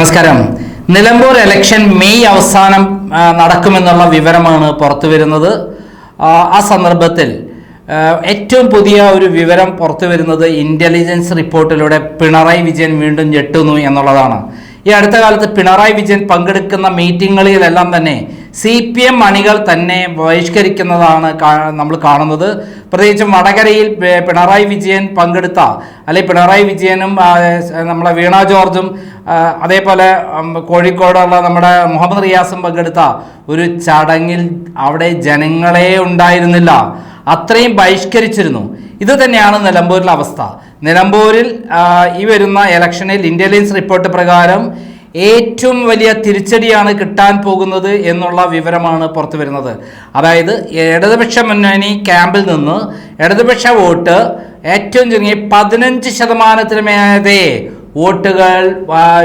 നമസ്കാരം. Nilambur election May അവസാനം നടക്കുമെന്നുള്ള വിവരമാണ് പുറത്തു വരുന്നത് ആ സന്ദർഭത്തിൽ ഏറ്റവും പുതിയ ഒരു വിവരം പുറത്തു വരുന്നത് ഇന്റലിജൻസ് റിപ്പോർട്ടിലൂടെ പിണറായി വിജയൻ വീണ്ടും ഞെട്ടുന്നു എന്നുള്ളതാണ്. ഈ അടുത്ത കാലത്ത് പിണറായി വിജയൻ പങ്കെടുക്കുന്ന മീറ്റിങ്ങുകളിലെല്ലാം തന്നെ സി പി എം അണികൾ തന്നെ ബഹിഷ്കരിക്കുന്നതാണ് നമ്മൾ കാണുന്നത്. പ്രത്യേകിച്ചും വടകരയിൽ പിണറായി വിജയൻ പങ്കെടുത്ത അല്ലെങ്കിൽ പിണറായി വിജയനും നമ്മളെ വീണ ജോർജും അതേപോലെ കോഴിക്കോടുള്ള നമ്മുടെ മുഹമ്മദ് റിയാസും പങ്കെടുത്ത ഒരു ചടങ്ങിൽ അവിടെ ജനങ്ങളെ ഉണ്ടായിരുന്നില്ല. അത്രയും ബഹിഷ്കരിച്ചിരുന്നു. ഇത് തന്നെയാണ് നിലമ്പൂരിലെ അവസ്ഥ. നിലമ്പൂരിൽ ഈ വരുന്ന ഇലക്ഷനിൽ ഇന്റലിജൻസ് റിപ്പോർട്ട് പ്രകാരം ഏറ്റവും വലിയ തിരിച്ചടിയാണ് കിട്ടാൻ പോകുന്നത് എന്നുള്ള വിവരമാണ് പുറത്തു വരുന്നത്. അതായത് ഇടതുപക്ഷ മുന്നണി ക്യാമ്പിൽ നിന്ന് ഇടതുപക്ഷ വോട്ട് ഏറ്റവും ചുരുങ്ങി പതിനഞ്ച് ശതമാനത്തിന് വോട്ടുകൾ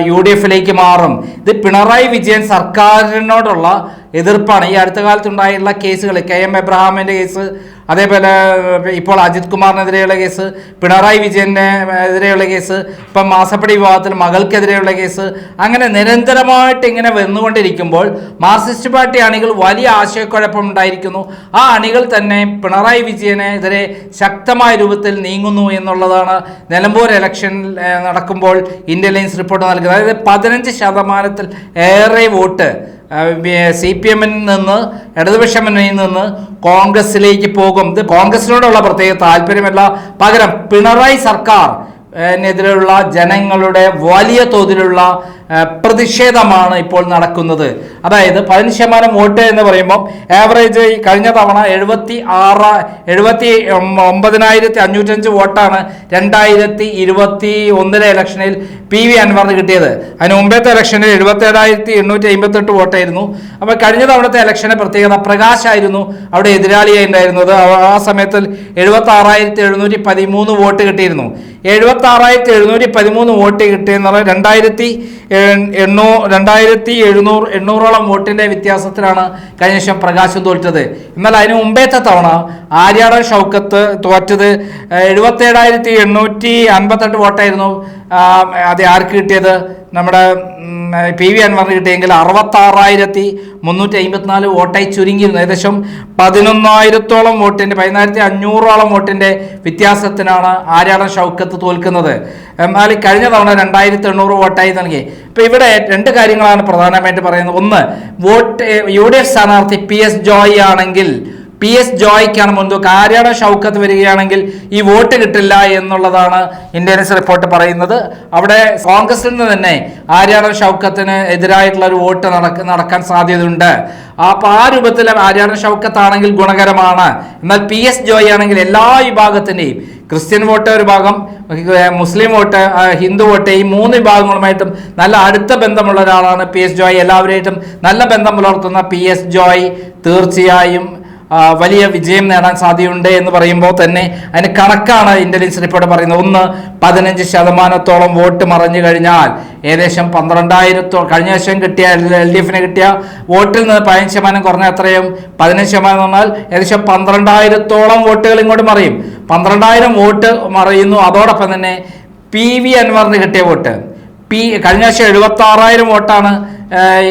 യു ഡി എഫിലേക്ക് മാറും. ഇത് പിണറായി വിജയൻ സർക്കാരിനോടുള്ള എതിർപ്പാണ്. ഈ അടുത്ത കാലത്തുണ്ടായുള്ള കേസുകൾ കെ എം എബ്രഹാമിന്റെ കേസ് അതേപോലെ ഇപ്പോൾ അജിത് കുമാറിനെതിരെയുള്ള കേസ് പിണറായി വിജയനെതിരെയുള്ള കേസ് ഇപ്പം മാസപ്പടി വിവാഹത്തിൽ മകൾക്കെതിരെയുള്ള കേസ് അങ്ങനെ നിരന്തരമായിട്ട് ഇങ്ങനെ വന്നുകൊണ്ടിരിക്കുമ്പോൾ മാർക്സിസ്റ്റ് പാർട്ടി അണികൾ വലിയ ആശയക്കുഴപ്പം ഉണ്ടായിരിക്കുന്നു. ആ അണികൾ തന്നെ പിണറായി വിജയനെതിരെ ശക്തമായ രൂപത്തിൽ നീങ്ങുന്നു എന്നുള്ളതാണ് നിലമ്പൂർ ഇലക്ഷൻ നടക്കുമ്പോൾ നടക്കുമ്പോൾ ലൈൻസ് റിപ്പോർട്ട് നൽകുന്നത്. അതായത് പതിനഞ്ച് ശതമാനത്തിൽ ഏറെ വോട്ട് സി പി എമ്മിൽ നിന്ന് ഇടതുപക്ഷ മുന്നണിയിൽ നിന്ന് കോൺഗ്രസിലേക്ക് പോകും. ഇത് കോൺഗ്രസിനോടുള്ള പ്രത്യേക താല്പര്യമല്ല. പകരം പിണറായി സർക്കാർ എതിരെയുള്ള ജനങ്ങളുടെ വലിയ തോതിലുള്ള പ്രതിഷേധമാണ് ഇപ്പോൾ നടക്കുന്നത്. അതായത് പതിനഞ്ച് ശതമാനം വോട്ട് എന്ന് പറയുമ്പോൾ ആവറേജ് ഈ കഴിഞ്ഞ തവണ എഴുപത്തി ആറ് എഴുപത്തി ഒമ്പതിനായിരത്തി അഞ്ഞൂറ്റഞ്ച് വോട്ടാണ് രണ്ടായിരത്തി ഇരുപത്തി ഒന്നിലെ ഇലക്ഷനിൽ പി വി അൻവറിന് കിട്ടിയത്. അതിന് മുമ്പത്തെ ഇലക്ഷനിൽ എഴുപത്തി ഏഴായിരത്തി എണ്ണൂറ്റി അമ്പത്തെട്ട് വോട്ടായിരുന്നു. അപ്പോൾ കഴിഞ്ഞ തവണത്തെ ഇലക്ഷനെ പ്രത്യേകത പ്രകാശായിരുന്നു അവിടെ എതിരാളിയായി ഉണ്ടായിരുന്നത്. ആ- സമയത്തിൽ എഴുപത്തി ആറായിരത്തി എഴുന്നൂറ്റി പതിമൂന്ന് വോട്ട് കിട്ടിയിരുന്നു. എഴുപത്തി ആറായിരത്തി എഴുന്നൂറ്റി പതിമൂന്ന് വോട്ട് കിട്ടിയെന്ന് പറഞ്ഞാൽ രണ്ടായിരത്തി എണ്ണൂ രണ്ടായിരത്തി എഴുന്നൂറ് എണ്ണൂറോളം വോട്ടിന്റെ വ്യത്യാസത്തിലാണ് കഴിഞ്ഞ ശേഷം പ്രകാശം തോറ്റത്. എന്നാൽ അതിന് മുമ്പേത്തെ തവണ ആര്യാടൻ ഷൗക്കത്ത് തോറ്റത് എഴുപത്തി ഏഴായിരത്തി എണ്ണൂറ്റി അൻപത്തെട്ട് വോട്ടായിരുന്നു അത് ആർക്ക് കിട്ടിയത്? നമ്മുടെ പി വി അൻവറിന് കിട്ടിയെങ്കിൽ അറുപത്താറായിരത്തി മുന്നൂറ്റി അമ്പത്തിനാല് വോട്ടായി ചുരുങ്ങിയിരുന്നു. ഏകദേശം പതിനൊന്നായിരത്തോളം വോട്ടിന്റെ പതിനായിരത്തി അഞ്ഞൂറോളം വോട്ടിന്റെ വ്യത്യാസത്തിനാണ് ആര്യാടൻ ഷൗക്കത്ത് തോൽക്കുന്നത്. എന്നാൽ കഴിഞ്ഞ തവണ രണ്ടായിരത്തി എണ്ണൂറ് വോട്ടായി നൽകി. ഇപ്പം ഇവിടെ രണ്ട് കാര്യങ്ങളാണ് പ്രധാനമായിട്ട് പറയുന്നത്. ഒന്ന് വോട്ട് യു ഡി എഫ് സ്ഥാനാർത്ഥി പി എസ് ജോയ് ആണെങ്കിൽ പി എസ് ജോയ്ക്കാണ് മുൻതൂക്കം ആര്യാടൻ ഷൗക്കത്ത് വരികയാണെങ്കിൽ ഈ വോട്ട് കിട്ടില്ല എന്നുള്ളതാണ് ഇന്ത്യൻസ് റിപ്പോർട്ട് പറയുന്നത്. അവിടെ കോൺഗ്രസിൽ നിന്ന് തന്നെ ആര്യാടൻ ഷൗക്കത്തിന് എതിരായിട്ടുള്ള ഒരു വോട്ട് നടക്ക നടക്കാൻ സാധ്യതയുണ്ട്. അപ്പോൾ ആ രൂപത്തിൽ ഷൗക്കത്ത് ആണെങ്കിൽ ഗുണകരമാണ്. എന്നാൽ പി എസ് ജോയ് ആണെങ്കിൽ എല്ലാ വിഭാഗത്തിന്റെയും ക്രിസ്ത്യൻ വോട്ട് ഒരു ഭാഗം മുസ്ലിം വോട്ട് ഹിന്ദു വോട്ട് ഈ മൂന്ന് വിഭാഗങ്ങളുമായിട്ടും നല്ല അടുത്ത ബന്ധമുള്ള ഒരാളാണ് പി എസ് ജോയ്. എല്ലാവരുമായിട്ടും നല്ല ബന്ധം പുലർത്തുന്ന പി എസ് ജോയ് തീർച്ചയായും വലിയ വിജയം നേടാൻ സാധ്യതയുണ്ട് എന്ന് പറയുമ്പോൾ തന്നെ അതിന് കണക്കാണ് ഇന്റലിജൻസ് റിപ്പോർട്ട് പറയുന്നത്. ഒന്ന് പതിനഞ്ച് ശതമാനത്തോളം വോട്ട് മറഞ്ഞു കഴിഞ്ഞാൽ ഏകദേശം പന്ത്രണ്ടായിരത്തോ കഴിഞ്ഞ വർഷം കിട്ടിയ എൽ ഡി എഫിന് കിട്ടിയ വോട്ടിൽ നിന്ന് പതിനഞ്ച് ശതമാനം കുറഞ്ഞ എത്രയും പതിനഞ്ച് ശതമാനം പറഞ്ഞാൽ ഏകദേശം പന്ത്രണ്ടായിരത്തോളം വോട്ടുകൾ ഇങ്ങോട്ട് മറിയും. പന്ത്രണ്ടായിരം വോട്ട് മറിയുന്നു. അതോടൊപ്പം തന്നെ പി വി അൻവറിന് കിട്ടിയ വോട്ട്. പി കഴിഞ്ഞ വർഷം എഴുപത്തി ആറായിരം വോട്ടാണ്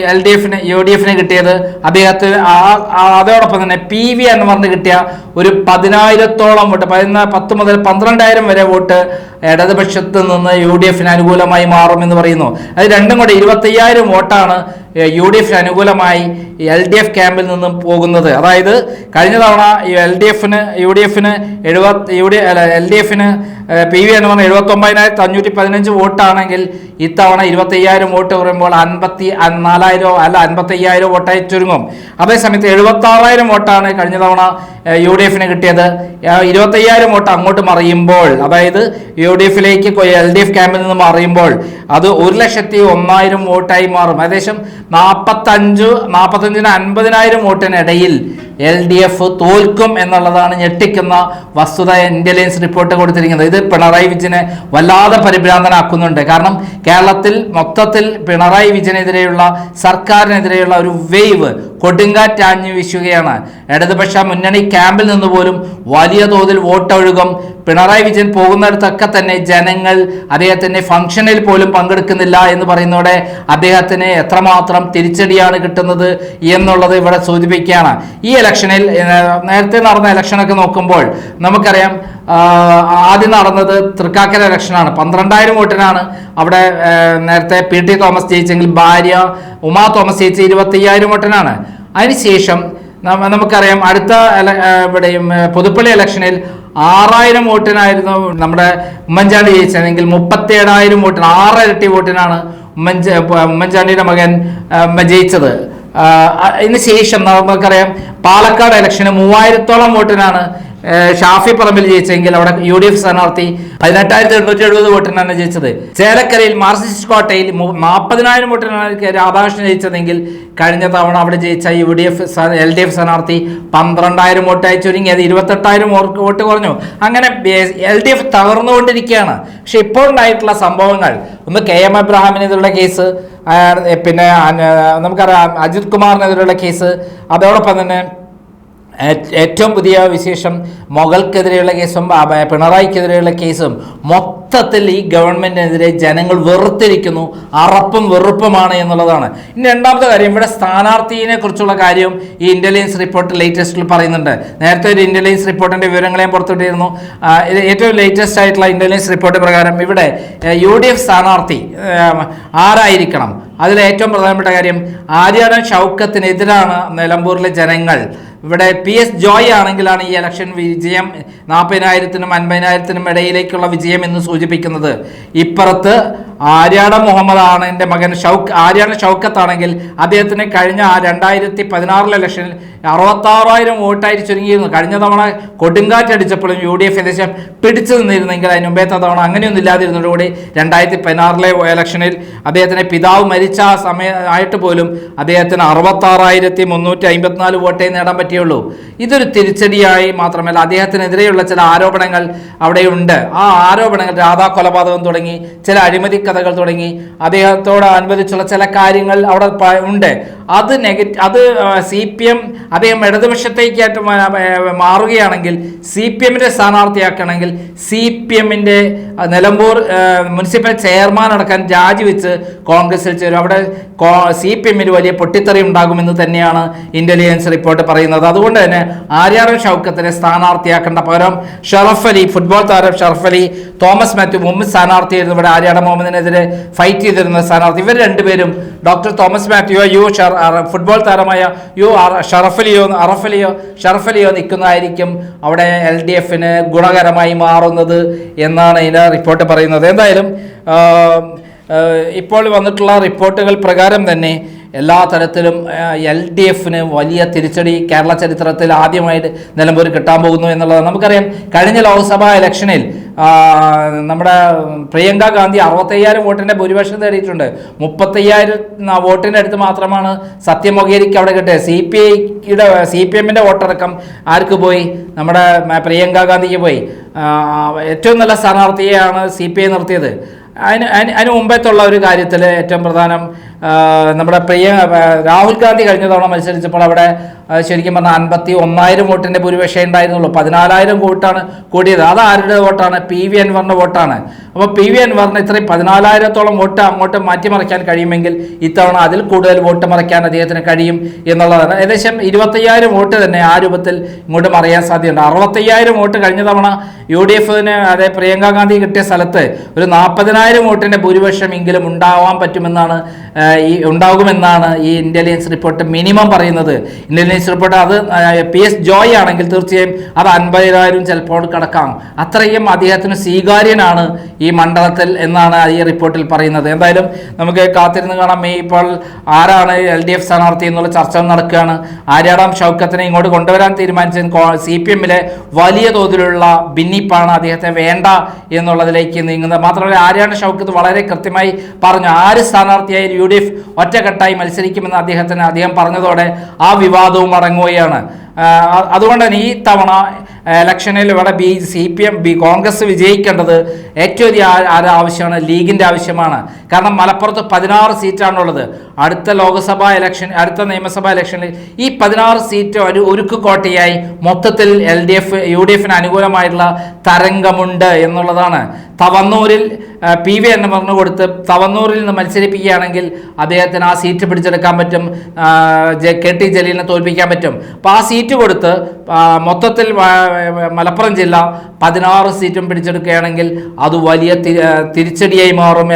എൽ ഡി എഫിന് യു ഡി എഫിന് കിട്ടിയത് അദ്ദേഹത്തിന് അതോടൊപ്പം തന്നെ പി വി എന്ന് പറഞ്ഞ് കിട്ടിയ ഒരു പതിനായിരത്തോളം വോട്ട് പതിനാ പത്ത് മുതൽ പന്ത്രണ്ടായിരം വരെ വോട്ട് ഇടതുപക്ഷത്ത് നിന്ന് യു ഡി എഫിന് അനുകൂലമായി മാറുമെന്ന് പറയുന്നു. അത് രണ്ടും കൂടെ ഇരുപത്തയ്യായിരം വോട്ടാണ് യു ഡി എഫിന് അനുകൂലമായി എൽ ഡി എഫ് ക്യാമ്പിൽ നിന്നും പോകുന്നത്. അതായത് കഴിഞ്ഞ തവണ എൽ ഡി എഫിന് യു ഡി എഫിന് എഴുപത്തി യു ഡി അല്ല എൽ ഡി എഫിന് പി വി എന്ന് പറഞ്ഞാൽ എഴുപത്തി ഒമ്പതിനായിരത്തി അഞ്ഞൂറ്റി പതിനഞ്ച് വോട്ടാണെങ്കിൽ ഇത്തവണ ഇരുപത്തയ്യായിരം വോട്ട് പറയുമ്പോൾ അൻപത്തി നാലായിരോ അല്ല അൻപത്തയ്യായിരം വോട്ടായി ചുരുങ്ങും. അതേസമയത്ത് എഴുപത്തി ആറായിരം വോട്ടാണ് കഴിഞ്ഞ തവണ യു ഡി എഫിന് കിട്ടിയത്. ഇരുപത്തയ്യായിരം വോട്ട് അങ്ങോട്ട് മറിയുമ്പോൾ അതായത് യു ഡി എഫിലേക്ക് എൽ ഡി എഫ് ക്യാമ്പിൽ നിന്ന് മറിയുമ്പോൾ അത് ഒരു ലക്ഷത്തി ഒന്നായിരം വോട്ടായി മാറും. ഏകദേശം നാൽപ്പത്തഞ്ച് നാൽപ്പത്തഞ്ചിന് അൻപതിനായിരം വോട്ടിനിടയിൽ എൽ ഡി എഫ് തോൽക്കും എന്നുള്ളതാണ് ഞെട്ടിക്കുന്ന വസ്തുത ഇന്റലിജൻസ് റിപ്പോർട്ട് കൊടുത്തിരിക്കുന്നത്. ഇത് പിണറായി വിജയനെ വല്ലാതെ പരിഭ്രാന്തനാക്കുന്നുണ്ട്. കാരണം കേരളത്തിൽ മൊത്തത്തിൽ പിണറായി വിജയനെതിരെയുള്ള സർക്കാരിനെതിരെയുള്ള ഒരു വേവ് കൊടുങ്കാറ്റാഞ്ഞു വീശുകയാണ്. ഇടതുപക്ഷ മുന്നണി ക്യാമ്പിൽ നിന്ന് പോലും വലിയ തോതിൽ വോട്ടൊഴുകും. പിണറായി വിജയൻ പോകുന്നിടത്തൊക്കെ തന്നെ ജനങ്ങൾ അദ്ദേഹത്തിന്റെ ഫംഗ്ഷനിൽ പോലും പങ്കെടുക്കുന്നില്ല എന്ന് പറയുന്നതോടെ അദ്ദേഹത്തിന് എത്രമാത്രം തിരിച്ചടിയാണ് കിട്ടുന്നത് എന്നുള്ളത് ഇവിടെ സൂചിപ്പിക്കുകയാണ്. ഈ ഇലക്ഷനിൽ നേരത്തെ നടന്ന ഇലക്ഷനൊക്കെ നോക്കുമ്പോൾ നമുക്കറിയാം ആദ്യം നടന്നത് തൃക്കാക്കര ഇലക്ഷനാണ്. പന്ത്രണ്ടായിരം വോട്ടിനാണ്. അവിടെ നേരത്തെ പി ടി തോമസ് ജയിച്ചെങ്കിൽ ഭാര്യ ഉമാ തോമസ് ജയിച്ച ഇരുപത്തയ്യായിരം വോട്ടിനാണ്. അതിനുശേഷം നമുക്കറിയാം അടുത്ത ഇവിടെയും പുതുപ്പള്ളി ഇലക്ഷനിൽ ആറായിരം വോട്ടിനായിരുന്നു നമ്മുടെ ഉമ്മൻചാണ്ടി ജയിച്ചതെങ്കിൽ മുപ്പത്തി ഏഴായിരം വോട്ടിന് ഇരട്ടി വോട്ടിനാണ് ഉമ്മൻചാ ഉമ്മൻചാണ്ടിയുടെ മകൻ ജയിച്ചത്. അതിന് ശേഷം നമുക്കറിയാം പാലക്കാട് ഇലക്ഷന് മൂവായിരത്തോളം വോട്ടിനാണ് ഷാഫി പറമ്പിൽ ജയിച്ചെങ്കിൽ അവിടെ യു ഡി എഫ് സ്ഥാനാർത്ഥി പതിനെട്ടായിരത്തി എണ്ണൂറ്റി എഴുപത് വോട്ടിനാണ് ജയിച്ചത്. ചേലക്കരയിൽ മാർസിസ്റ്റ് കോട്ടയിൽ നാൽപ്പതിനായിരം വോട്ടിനാണ് രാധാകൃഷ്ണൻ ജയിച്ചതെങ്കിൽ കഴിഞ്ഞ തവണ അവിടെ ജയിച്ച U D F L D F സ്ഥാനാർത്ഥി പന്ത്രണ്ടായിരം വോട്ടായി ചുരുങ്ങിയത് ഇരുപത്തെട്ടായിരം വോട്ട് കുറഞ്ഞു. അങ്ങനെ എൽ ഡി എഫ് തകർന്നുകൊണ്ടിരിക്കുകയാണ്. പക്ഷെ ഇപ്പോൾ ഉണ്ടായിട്ടുള്ള സംഭവങ്ങൾ ഒന്ന് കെ എം എബ്രഹാമിനെതിരുള്ള കേസ് പിന്നെ നമുക്കറിയാം അജിത് കുമാറിനെതിരെയുള്ള കേസ് അതോടൊപ്പം തന്നെ ഏറ്റവും പുതിയ വിശേഷം മൊഗൾക്കെതിരെയുള്ള കേസും പിണറായിക്കെതിരെയുള്ള കേസും മൊത്തത്തിൽ ഈ ഗവൺമെന്റിനെതിരെ ജനങ്ങൾ വെറുത്തിരിക്കുന്നു അറപ്പും വെറുപ്പുമാണ് എന്നുള്ളതാണ്. ഇനി രണ്ടാമത്തെ കാര്യം ഇവിടെ സ്ഥാനാർത്ഥിയെ കുറിച്ചുള്ള കാര്യം ഈ ഇന്റലിജൻസ് റിപ്പോർട്ട് ലേറ്റസ്റ്റിൽ പറയുന്നുണ്ട്. നേരത്തെ ഒരു ഇന്റലിജൻസ് റിപ്പോർട്ടിന്റെ വിവരങ്ങളെയും പുറത്തുവിട്ടിരുന്നു. ഏറ്റവും ലേറ്റസ്റ്റ് ആയിട്ടുള്ള ഇന്റലിജൻസ് റിപ്പോർട്ട് പ്രകാരം ഇവിടെ യു ഡി എഫ് സ്ഥാനാർത്ഥി ആരായിരിക്കണം? അതിൽ ഏറ്റവും പ്രധാനപ്പെട്ട കാര്യം ആര്യാടൻ ഷൗക്കത്തിനെതിരാണ് നിലമ്പൂരിലെ ജനങ്ങൾ. ഇവിടെ പി എസ് ജോയ് ആണെങ്കിലാണ് ഈ ഇലക്ഷൻ വിജയം നാൽപ്പതിനായിരത്തിനും അൻപതിനായിരത്തിനും ഇടയിലേക്കുള്ള വിജയം എന്ന് സൂചിപ്പിക്കുന്നത്. ഇപ്പുറത്ത് ആര്യാട മുഹമ്മദാണ് എന്റെ മകൻ ഷൗക്ക് ആര്യാട ഷൗക്കത്താണെങ്കിൽ അദ്ദേഹത്തിന് കഴിഞ്ഞ രണ്ടായിരത്തി പതിനാറിലെ ഇലക്ഷനിൽ അറുപത്താറായിരം വോട്ടായിട്ട് ചുരുങ്ങിയിരുന്നു. കഴിഞ്ഞ തവണ കൊടുങ്കാറ്റടിച്ചപ്പോഴും യു ഡി എഫ് ഏകദേശം പിടിച്ചു നിന്നിരുന്നെങ്കിൽ അതിന് മുമ്പേത്തെ തവണ അങ്ങനെയൊന്നും ഇല്ലാതിരുന്നതോടുകൂടി രണ്ടായിരത്തി പതിനാറിലെ ഇലക്ഷനിൽ അദ്ദേഹത്തിന്റെ പിതാവ് മരിച്ച ആ സമയം ആയിട്ട് പോലും അദ്ദേഹത്തിന് അറുപത്താറായിരത്തി മുന്നൂറ്റി അമ്പത്തിനാല് വോട്ടേ നേടാൻ പറ്റിയുള്ളൂ. ഇതൊരു തിരിച്ചടിയായി മാത്രമല്ല അദ്ദേഹത്തിനെതിരെയുള്ള ചില ആരോപണങ്ങൾ അവിടെയുണ്ട്. ആ ആരോപണങ്ങൾ രാധാ കൊലപാതകം തുടങ്ങി ചില അഴിമതി കഥകൾ തുടങ്ങി. അദ്ദേഹത്തോട് അനുബന്ധിച്ചുള്ള ചില കാര്യങ്ങൾ അവിടെ ഉണ്ട്. അത് നെഗറ്റീവ് അത് സി പി എം അദ്ദേഹം ഇടതുപക്ഷത്തേക്കായിട്ട് മാറുകയാണെങ്കിൽ സി പി എമ്മിന്റെ സ്ഥാനാർത്ഥിയാക്കണമെങ്കിൽ സി പി എമ്മിന്റെ നിലമ്പൂർ മുനിസിപ്പൽ ചെയർമാൻ അടക്കം രാജിവെച്ച് കോൺഗ്രസിൽ ചേരും. അവിടെ സി പി എമ്മിന് വലിയ പൊട്ടിത്തെറി ഉണ്ടാകുമെന്ന് തന്നെയാണ് ഇന്റലിജൻസ് റിപ്പോർട്ട് പറയുന്നത്. അതുകൊണ്ട് തന്നെ ആര്യാടൻ ഷൗക്കത്തിനെ സ്ഥാനാർത്ഥിയാക്കേണ്ട പകരം ഷറഫ് അലി ഫുട്ബോൾ താരം ഷറഫ് അലി തോമസ് മാത്യു മുമ്പ് സ്ഥാനാർത്ഥിയായിരുന്നു. ഇവിടെ ആര്യാട മുഹമ്മദിനെതിരെ ഫൈറ്റ് ചെയ്തിരുന്ന സ്ഥാനാർത്ഥി. ഇവർ രണ്ടുപേരും ഡോക്ടർ തോമസ് മാത്യു യു ഷർ ഫുട്ബോൾ താരമായ യു ഷറഫലിയോ അറഫലിയോ ഷറഫലിയോ നിൽക്കുന്നതായിരിക്കും അവിടെ എൽ ഡി എഫിന് ഗുണകരമായി മാറുന്നത് എന്നാണ് ഇതിന്റെ റിപ്പോർട്ട് പറയുന്നത്. എന്തായാലും ഇപ്പോൾ വന്നിട്ടുള്ള റിപ്പോർട്ടുകൾ പ്രകാരം തന്നെ എല്ലാ തരത്തിലും എൽ ഡി എഫിന് വലിയ തിരിച്ചടി കേരള ചരിത്രത്തിൽ ആദ്യമായിട്ട് നിലമ്പൂർ കിട്ടാൻ പോകുന്നു എന്നുള്ളത് നമുക്കറിയാം കഴിഞ്ഞ ലോക്സഭാ ഇലക്ഷനിൽ നമ്മുടെ പ്രിയങ്ക ഗാന്ധി അറുപത്തയ്യായിരം വോട്ടിന്റെ ഭൂരിപക്ഷം നേടിയിട്ടുണ്ട് മുപ്പത്തയ്യായിരം വോട്ടിന്റെ അടുത്ത് മാത്രമാണ് സത്യമൊകേരിക്ക് അവിടെ കിട്ടിയത്. സി പി ഐയുടെ സി പി എമ്മിന്റെ വോട്ടടക്കം ആർക്ക് പോയി? നമ്മുടെ പ്രിയങ്ക ഗാന്ധിക്ക് പോയി. ഏറ്റവും നല്ല സ്ഥാനാർത്ഥിയെയാണ് സി പി ഐ നിർത്തിയത്. അതിന് അതിന് മുമ്പത്തുള്ള ഒരു കാര്യത്തിൽ ഏറ്റവും പ്രധാനം നമ്മുടെ പ്രിയ രാഹുൽ ഗാന്ധി കഴിഞ്ഞ തവണ മത്സരിച്ചപ്പോൾ അവിടെ ശരിക്കും പറഞ്ഞാൽ അൻപത്തി ഒന്നായിരം വോട്ടിന്റെ ഭൂരിപക്ഷം ഉണ്ടായിരുന്നുള്ളൂ. പതിനാലായിരം വോട്ടാണ് കൂടിയത്. അത് ആരുടെ വോട്ടാണ്? പി വി അൻവറിന്റെ വോട്ടാണ്. അപ്പോൾ പി വി അൻവറിന് ഇത്രയും പതിനാലായിരത്തോളം വോട്ട് അങ്ങോട്ട് മാറ്റിമറിക്കാൻ കഴിയുമെങ്കിൽ ഇത്തവണ അതിൽ കൂടുതൽ വോട്ട് മറിക്കാൻ അദ്ദേഹത്തിന് കഴിയും എന്നുള്ളതാണ്. ഏകദേശം ഇരുപത്തയ്യായിരം വോട്ട് തന്നെ ആ രൂപത്തിൽ ഇങ്ങോട്ട് മറിയാൻ സാധ്യതയുണ്ട്. അറുപത്തയ്യായിരം വോട്ട് കഴിഞ്ഞ തവണ യു ഡി എഫിന് അതായത് പ്രിയങ്ക ഗാന്ധി കിട്ടിയ സ്ഥലത്ത് ഒരു നാൽപ്പതിനായിരം വോട്ടിന്റെ ഭൂരിപക്ഷം എങ്കിലും ഉണ്ടാവാൻ പറ്റുമെന്നാണ് ഈ ഉണ്ടാകുമെന്നാണ് ഈ ഇന്റലിജൻസ് റിപ്പോർട്ട് മിനിമം പറയുന്നത്. ഇന്റലിജൻസ് റിപ്പോർട്ട് അത് പി എസ് ജോയ് ആണെങ്കിൽ തീർച്ചയായും അത് അൻപതിനായിരം ചിലപ്പോൾ കടക്കാം. അത്രയും അദ്ദേഹത്തിന് സ്വീകാര്യനാണ് ഈ മണ്ഡലത്തിൽ എന്നാണ് ഈ റിപ്പോർട്ടിൽ പറയുന്നത്. എന്തായാലും നമുക്ക് കാത്തിരുന്ന് കാണാം. ഇപ്പോൾ ആരാണ് എൽ ഡി എഫ് സ്ഥാനാർത്ഥി എന്നുള്ള ചർച്ചകൾ നടക്കുകയാണ്. ആര്യാടാം ഷൗക്കത്തിനെ ഇങ്ങോട്ട് കൊണ്ടുവരാൻ തീരുമാനിച്ച സി പി എമ്മിലെ വലിയ തോതിലുള്ള ഭിന്നിപ്പാണ് അദ്ദേഹത്തെ വേണ്ട എന്നുള്ളതിലേക്ക് നീങ്ങുന്നത്. മാത്രമല്ല ആര്യാട ഷൗക്കത്ത് വളരെ കൃത്യമായി പറഞ്ഞു. ആര് സ്ഥാനാർത്ഥിയായി യു ഡി എഫ് ഒറ്റക്കെട്ടായി മത്സരിക്കുമെന്ന് അദ്ദേഹത്തിന് അദ്ദേഹം പറഞ്ഞതോടെ ആ വിവാദവും അടങ്ങുകയാണ്. അതുകൊണ്ട് തന്നെ ഈ തവണ ഇലക്ഷനിൽ ഇവിടെ B C P M B Congress വിജയിക്കേണ്ടത് ഏറ്റവും ആരുടെ ആവശ്യമാണ്? ലീഗിന്റെ ആവശ്യമാണ്. കാരണം മലപ്പുറത്ത് പതിനാറ് സീറ്റാണുള്ളത്. അടുത്ത ലോക്സഭാ ഇലക്ഷൻ അടുത്ത നിയമസഭാ ഇലക്ഷനിൽ ഈ പതിനാറ് സീറ്റ് ഒരു ഉരുക്ക് കോട്ടയായി മൊത്തത്തിൽ L D F U D എഫിന് അനുകൂലമായിട്ടുള്ള തരംഗമുണ്ട് എന്നുള്ളതാണ്. തവന്നൂരിൽ പി വി എന്നെ പറഞ്ഞു കൊടുത്ത് തവന്നൂരിൽ നിന്ന് മത്സരിപ്പിക്കുകയാണെങ്കിൽ അദ്ദേഹത്തിന് ആ സീറ്റ് പിടിച്ചെടുക്കാൻ പറ്റും. കെ ടി ജലീലിനെ തോൽപ്പിക്കാൻ പറ്റും. അപ്പോൾ ആ സീറ്റ് കൊടുത്ത് ആ, മൊത്തത്തിൽ മലപ്പുറം ജില്ല പതിനാറ് സീറ്റും പിടിച്ചെടുക്കുകയാണെങ്കിൽ അത് വലിയ തിരിച്ചടിയായി മാറും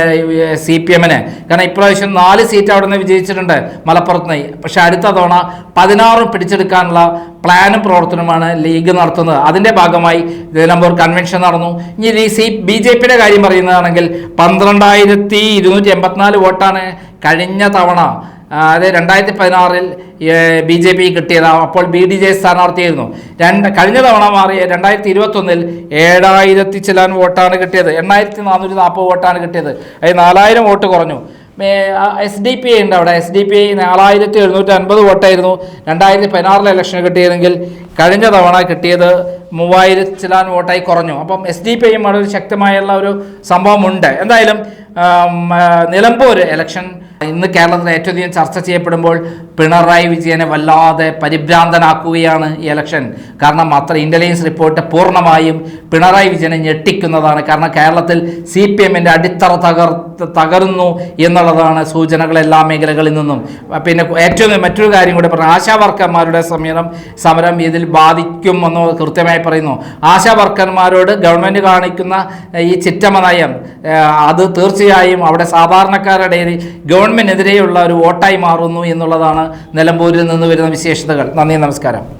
സി പി എമ്മിന്. കാരണം ഇപ്രാവശ്യം നാല് സീറ്റ് അവിടെ നിന്ന് വിജയിച്ചിട്ടുണ്ട് മലപ്പുറത്ത് നിന്ന്. പക്ഷെ അടുത്ത തവണ പതിനാറും പിടിച്ചെടുക്കാനുള്ള പ്ലാനും പ്രവർത്തനമാണ് ലീഗ് നടത്തുന്നത്. അതിന്റെ ഭാഗമായി നിലമ്പൂർ കൺവെൻഷൻ നടന്നു. ഇനി സി ബി ജെ പിയുടെ കാര്യം പറയുന്നതാണെങ്കിൽ പന്ത്രണ്ടായിരത്തി ഇരുന്നൂറ്റി എൺപത്തിനാല് വോട്ടാണ് കഴിഞ്ഞ തവണ അത് രണ്ടായിരത്തി പതിനാറിൽ ബി ജെ പി കിട്ടിയത്. അപ്പോൾ ബി ഡി ജെ സ്ഥാനാർത്ഥിയായിരുന്നു. രണ്ട് കഴിഞ്ഞ തവണ മാറി രണ്ടായിരത്തി ഇരുപത്തൊന്നിൽ ഏഴായിരത്തി ചിലാൻ വോട്ടാണ് കിട്ടിയത്. എണ്ണായിരത്തി നാനൂറ്റി നാൽപ്പത് വോട്ടാണ് കിട്ടിയത്. അത് നാലായിരം വോട്ട് കുറഞ്ഞു. എസ് ഡി പി ഉണ്ട് അവിടെ. എസ് ഡി പി നാലായിരത്തി എഴുന്നൂറ്റി അൻപത് വോട്ടായിരുന്നു. രണ്ടായിരത്തി പതിനാറിലെ ഇലക്ഷൻ കിട്ടിയതെങ്കിൽ കഴിഞ്ഞ തവണ കിട്ടിയത് മൂവായിരത്തി ചിലാൻ വോട്ടായി കുറഞ്ഞു. അപ്പം എസ് ഡി പി വളരെ ശക്തമായുള്ള ഒരു സംഭവമുണ്ട്. എന്തായാലും നിലമ്പൂർ ഇലക്ഷൻ ഇന്ന് കേരളത്തിൽ ഏറ്റവും അധികം ചർച്ച ചെയ്യപ്പെടുമ്പോൾ പിണറായി വിജയനെ വല്ലാതെ പരിഭ്രാന്തനാക്കുകയാണ് ഈ ഇലക്ഷൻ കാരണം അത്ര ഇന്റലിജൻസ് റിപ്പോർട്ട് പൂർണമായും പിണറായി വിജയനെ ഞെട്ടിക്കുന്നതാണ്. കാരണം കേരളത്തിൽ സി പി എമ്മിന്റെ അടിത്തറ തകർ തകർന്നു എന്നുള്ളതാണ് സൂചനകൾ എല്ലാ മേഖലകളിൽ നിന്നും. പിന്നെ ഏറ്റവും മറ്റൊരു കാര്യം കൂടി പറഞ്ഞു ആശാ വർക്കർമാരുടെ സമരം സമരം ഇതിൽ ബാധിക്കും എന്ന് കൃത്യമായി പറയുന്നു. ആശാ വർക്കർമാരോട് ഗവൺമെന്റ് കാണിക്കുന്ന ഈ ചിറ്റമ നയം അത് തീർച്ചയായും അവിടെ സാധാരണക്കാരുടെ ഗവൺമെന്റിനെതിരെയുള്ള ഒരു വോട്ടായി മാറുന്നു എന്നുള്ളതാണ് നിലമ്പൂരിൽ നിന്ന് വരുന്ന വിശേഷതകൾ. നന്ദി നമസ്കാരം.